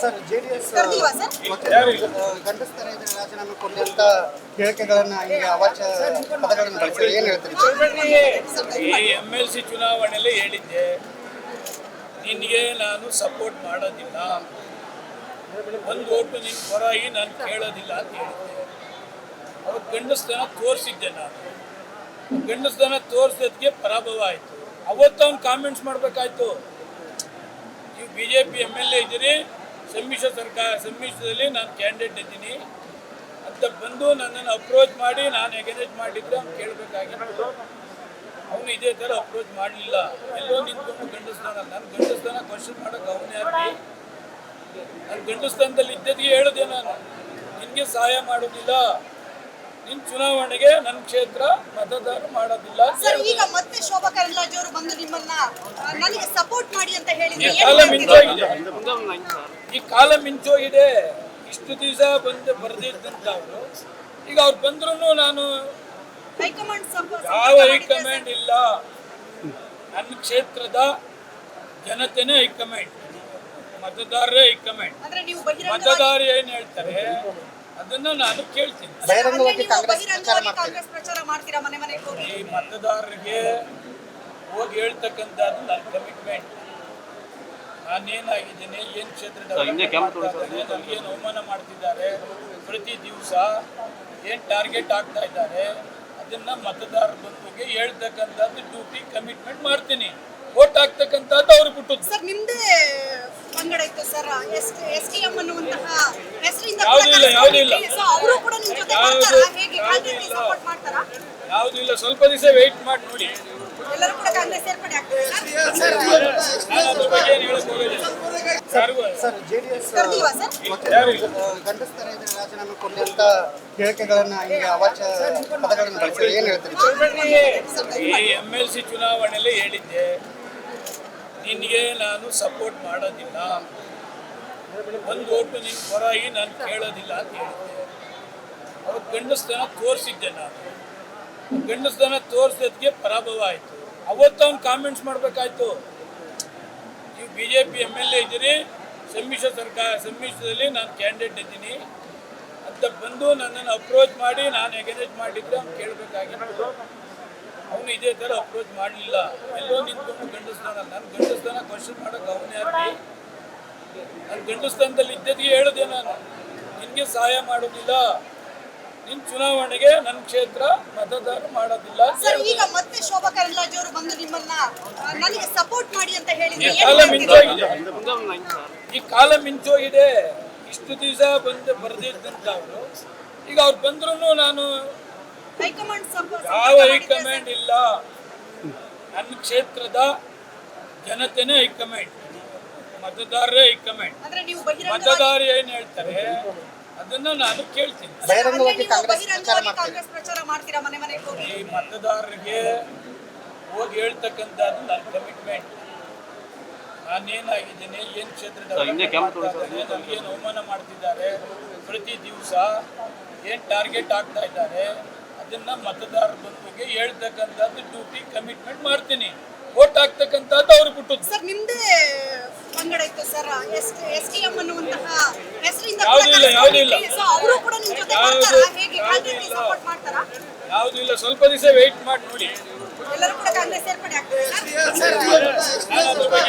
Sir JDS ಕರ್ದಿಲ್ವಾ sir? ಗಂಡಸ್ತರ ಇದ್ರೆ ರಾಜೀನಾಮೆ ಕೊಡ್ಲಿ ಅಂತ ಹೇಳಿಕೆಗಳನ್ನ ಈಗ ಅವಾಚ್ಯ ಪದಗಳನ್ನು ಬಳಸಿದ್ರೆ ಏನ್ ಹೇಳ್ತೀರಿ? ಈ ಎಂ ಎಲ್ ಸಿ ಚುನಾವಣೆಯಲ್ಲಿ ಹೇಳಿದ್ದೆ. ನಿನಗೆ ನಾನು ಸಪೋರ್ಟ್ ಮಾಡೋದಿಲ್ಲ. ಒಂದು ಓಟು ನಿನ್ನ ಪರವಾಗಿ ನಾನು ಕೇಳೋದಿಲ್ಲ ಅಂತ ಹೇಳಿದ್ದೆ. ಅವತ್ತು ಗಂಡಸ್ತನ ತೋರಿಸಿದ್ದೆ ನಾನು. ಗಂಡಸ್ತನ ತೋರಿಸೋದಕ್ಕೆ ಪರಾಭವ ಆಯ್ತು. ಅವತ್ತು ಅವ್ನು ಕಾಮೆಂಟ್ಸ್ ಮಾಡಬೇಕಾಯ್ತು. ನೀವು B J P M L A ಇದ್ದೀರಿ, ಸಮ್ಮಿಶ್ರ ಸರ್ಕಾರ, ಸಮ್ಮಿಶ್ರದಲ್ಲಿ ನಾನು ಕ್ಯಾಂಡಿಡೇಟ್ ಇದ್ದೀನಿ. ಅಂತ ಬಂದು ನನ್ನನ್ನು ಅಪ್ರೋಚ್ ಮಾಡಿ, ನಾನು ಎಗನೇಜ್ ಮಾಡಿದ್ರೆ ಅವ್ನು ಕೇಳಬೇಕಾಗಿತ್ತು. ಅವನು ಇದೇ ಥರ ಅಪ್ರೋಚ್ ಮಾಡಲಿಲ್ಲ. ಎಲ್ಲೋ ನಿಂತ್ಕೊಂಡು ಗಂಡಸ್ತಾನ, ನಾನು ಗಂಡಸ್ತಾನ ಕ್ವಶನ್ ಮಾಡೋಕೆ ಅವನೇ ಯಾರು ನನ್ನ ಗಂಡಸ್ತಾನದಲ್ಲಿ ಇದ್ದದಿಗೆ ಹೇಳಿದೆ ನಾನು. ನಿನಗೆ ಸಹಾಯ ಮಾಡೋದಿಲ್ಲ. ನಿನ್ನ ಚುನಾವಣೆಗೆ ನನ್ನ ಕ್ಷೇತ್ರ ಮತದಾನ ಮಾಡೋದಿಲ್ಲ ಸರ್ ಈಗ ಮತ್ತೆ ಶೋಭಾ ಕರಂದ್ಲಾಜೆ ಅವರು ಬಂದು ನಿಮ್ಮನ್ನ ನನಗೆ ಸಪೋರ್ಟ್ ಮಾಡಿ ಅಂತ ಹೇಳಿದ್ರೆ ಕಾಲ ಮಿಂಚೋಗಿದೆ ಈ ಕಾಲ ಮಿಂಚೋಗಿದೆ. ಇಷ್ಟು ದಿವಸ ಬಂದು ಅವರು. ಈಗ ಅವ್ರು ಬಂದ್ರು ನಾನು ಹೈಕಮಾಂಡ್ ಯಾವ ಹೈಕಮಾಂಡ್ ಇಲ್ಲ. ನನ್ನ ಕ್ಷೇತ್ರದ ಜನತೆನೇ ಹೈಕಮಾಂಡ್. ಮತದಾರರೇ ಹೈಕಮಾಂಡ್. ಮತದಾರ ಏನ್ ಹೇಳ್ತಾರೆ? ಅದನ್ನ ನಾನು ಕೇಳ್ತೀನಿ. ಬಹಿರಂಗವಾಗಿ ಕಾಂಗ್ರೆಸ್ ಪ್ರಚಾರ ಬಹಿರಂಗವಾಗಿ ಕಾಂಗ್ರೆಸ್ ಪ್ರಚಾರ ಮಾಡ್ತೀರಾ ಮನೆ ಮನೆಗೆ ಹೋಗಿ ಈ ಮತದಾರರಿಗೆ ಹೋಗಿ ಹೇಳ್ತಕ್ಕಂಥದ್ದು ನನ್ನ ಕಮಿಟ್ಮೆಂಟ್ ನಾನೇನಾಗಿದ್ದೇನೆ? ಏನು ಕ್ಷೇತ್ರದಲ್ಲಿ ಏನು ಅವಮಾನ ಮಾಡ್ತಿದ್ದಾರೆ? ಪ್ರತಿ ದಿವಸ ಏನು ಟಾರ್ಗೆಟ್ ಆಗ್ತಾ ಇದ್ದಾರೆ? ಅದನ್ನ ಮತದಾರರ ಬಗ್ಗೆ ಹೇಳ್ತಕ್ಕಂಥದ್ದು ಡ್ಯೂಟಿ ಕಮಿಟ್ಮೆಂಟ್ ಮಾಡ್ತೀನಿ. ವೋಟ್ ಹಾಕ್ತಕ್ಕಂಥದ್ದು ಅವ್ರಿಗೆ ಬಿಟ್ಟು ಸರ್ ನಿಮ್ದೇ ಪಂಗಡ ಇತ್ತು sir S S T M ಅನ್ನುವಂತಹ ಯಾವ್ದು ಇಲ್ಲ, ಯಾವ್ದು ಇಲ್ಲ. ಅವರು ಕೂಡ ನಿಮ್ ಜೊತೆ ಯಾವ್ದು- ಬರ್ತಾರಾ ಹೇಗೆ ಇಲ್ಲ. ಸಪೋರ್ಟ್ ಮಾಡ್ತಾರಾ ಯಾವುದೂ ಇಲ್ಲ ಸ್ವಲ್ಪ ದಿವಸ ವೆಯ್ಟ್ ಮಾಡಿ ನೋಡಿ ಸರ್ ಜೆಡಿಎಸ್ ಗಂಡಸ್ತರ ಇದ್ರೆ ರಾಜೀನಾಮೆ ಅಂತ ಹೇಳಿಕೆಗಳನ್ನ ಈಗ ಅವಾಚ್ಯ ಪದಗಳನ್ನು ಬಳಸಿದ್ರೆ ಏನ್ ಹೇಳ್ತೀರಿ ಈ ಎಂ ಎಲ್ ಸಿ ಚುನಾವಣೆಯಲ್ಲಿ ಹೇಳಿದ್ದೆ ನಿನಗೆ ನಾನು ಸಪೋರ್ಟ್ ಮಾಡೋದಿಲ್ಲ ಒಂದು ಓಟು ನಿನ್ನ ಪರವಾಗಿ ನಾನು ಕೇಳೋದಿಲ್ಲ ಅಂತ ಹೇಳಿದ್ದೆ. ಅವತ್ತು ಗಂಡಸ್ತನ ತೋರಿಸಿದ್ದೆ ನಾನು. ಗಂಡಸ್ತನ ತೋರಿಸಿದಕ್ಕೆ ಪರಾಭವ ಆಯ್ತು. ಅವತ್ತು ಅವ್ನು ಕಾಮೆಂಟ್ಸ್ ಮಾಡಬೇಕಾಯ್ತು. ನೀವು B J P M L A ಇದ್ದೀರಿ, ಸಮ್ಮಿಶ್ರ ಸರ್ಕಾರ, ಸಮ್ಮಿಶ್ರದಲ್ಲಿ ನಾನು ಕ್ಯಾಂಡಿಡೇಟ್ ಇದ್ದೀನಿ ಅಂತ ಬಂದು ನನ್ನನ್ನು ಅಪ್ರೋಚ್ ಮಾಡಿ, ನಾನು ಎಗನೇಜ್ ಮಾಡಿದ್ರೆ ಅವ್ನು ಕೇಳಬೇಕಾಗಿತ್ತು. ಅವನು ಇದೇ ಥರ ಅಪ್ರೋಚ್ ಮಾಡಲಿಲ್ಲ. ಎಲ್ಲೋ ನಿಂತ್ಕೊಂಡು ಗಂಡಸ್ತಾನ, ನಾನು ಗಂಡಸ್ತಾನ ಕ್ವಶನ್ ಮಾಡೋಕೆ ಅವನೇ ಯಾರು ನಾನು ಗಂಡಸ್ತಾನದಲ್ಲಿ ಇದ್ದದಿಗೆ ಹೇಳಿದೆ ನಾನು. ನಿನಗೆ ಸಹಾಯ ಮಾಡೋದಿಲ್ಲ. ನಿನ್ನ ಚುನಾವಣೆಗೆ ನನ್ನ ಕ್ಷೇತ್ರ ಮತದಾನ ಮಾಡೋದಿಲ್ಲ ಸರ್. ಈಗ ಮತ್ತೆ ಶೋಭಾ ಕರಂದ್ಲಾಜೆ ಅವರು ಬಂದು ನಿಮ್ಮನ್ನ ನನಗೆ ಸಪೋರ್ಟ್ ಮಾಡಿ ಅಂತ ಹೇಳಿದ್ರೆ ಕಾಲ? ಮಿಂಚೋಗಿದೆ. ಈ ಕಾಲ ಮಿಂಚೋಗಿದೆ. ಇಷ್ಟು ದಿವಸ ಬಂದು ಅವರು. ಈಗ ಅವ್ರು ಬಂದ್ರು ನಾನು ಹೈಕಮಾಂಡ್ ಯಾವ ಹೈಕಮಾಂಡ್ ಇಲ್ಲ. ನನ್ನ ಕ್ಷೇತ್ರದ ಜನತೆನೇ ಹೈಕಮಾಂಡ್. ಮತದಾರರೇ ಕಮೆಂಟ್ ಅಂದ್ರೆ ನೀವು ಬಹಿರಂಗವಾಗಿ ಮತದಾರ ಏನ್ ಹೇಳ್ತಾರೆ? ಅದನ್ನ ನಾನು ಕೇಳ್ತೀನಿ. ಬಹಿರಂಗವಾಗಿ ಕಾಂಗ್ರೆಸ್ ಪ್ರಚಾರ ಬಹಿರಂಗವಾಗಿ ಕಾಂಗ್ರೆಸ್ ಪ್ರಚಾರ ಮಾಡ್ತೀರಾ ಮನೆ ಮನೆಗೆ ಹೋಗಿ? ಈ ಮತದಾರರಿಗೆ ಹೋಗಿ ಹೇಳ್ತಕ್ಕಂಥದ್ದು ನನ್ನ ಕಮಿಟ್ಮೆಂಟ್ ನಾನೇನಾಗಿದ್ದೀನಿ? ಏನು ಕ್ಷೇತ್ರದ ಏನು ಅವಮಾನ ಮಾಡ್ತಿದ್ದಾರೆ? ಪ್ರತಿ ದಿವಸ ಏನು ಟಾರ್ಗೆಟ್ ಆಗ್ತಾ ಇದ್ದಾರೆ? ಅದನ್ನ ಮತದಾರರ ಬಗ್ಗೆ ಹೇಳ್ತಕ್ಕಂಥದ್ದು ಡ್ಯೂಟಿ ಕಮಿಟ್ಮೆಂಟ್ ಮಾಡ್ತೀನಿ. ವೋಟ್ ಹಾಕ್ತಕ್ಕಂಥದ್ದು ಅವ್ರಿಗೆ ಬಿಟ್ಟದ್ದು ಸರ್ ನಿಮ್ದೇ ಪಂಗಡ ಇತ್ತು sir S S T M ಅನ್ನುವಂತಹ ಹೆಸರಿಂದ ಯಾವ್ದು ಇಲ್ಲ, ಯಾವ್ದು ಇಲ್ಲ. ಅವರು ಕೂಡ ನಿಮ್ಮ ಜೊತೆ ಯಾವ್ದು- ಬರ್ತಾರಾ ಹೇಗೆ ಕಾಂಗ್ರೆಸ್ ಇಲ್ಲ. ಸಪೋರ್ಟ್ ಮಾಡ್ತಾರಾ? ಯಾವುದೂ ಇಲ್ಲ ಸ್ವಲ್ಪ ದಿವಸ ವೆಯ್ಟ್ ಮಾಡಿ ನೋಡಿ. ಎಲ್ಲರೂ ಕೂಡ ಕಾಂಗ್ರೆಸ್ ಸೇರ್ಪಡೆ ಆಗ್ತಾರೆ ನಾನು ಅದ್ರ ಬಗ್ಗೆ ಏನು ಹೇಳಕ್ ಹೋಗೋದಿಲ್ಲ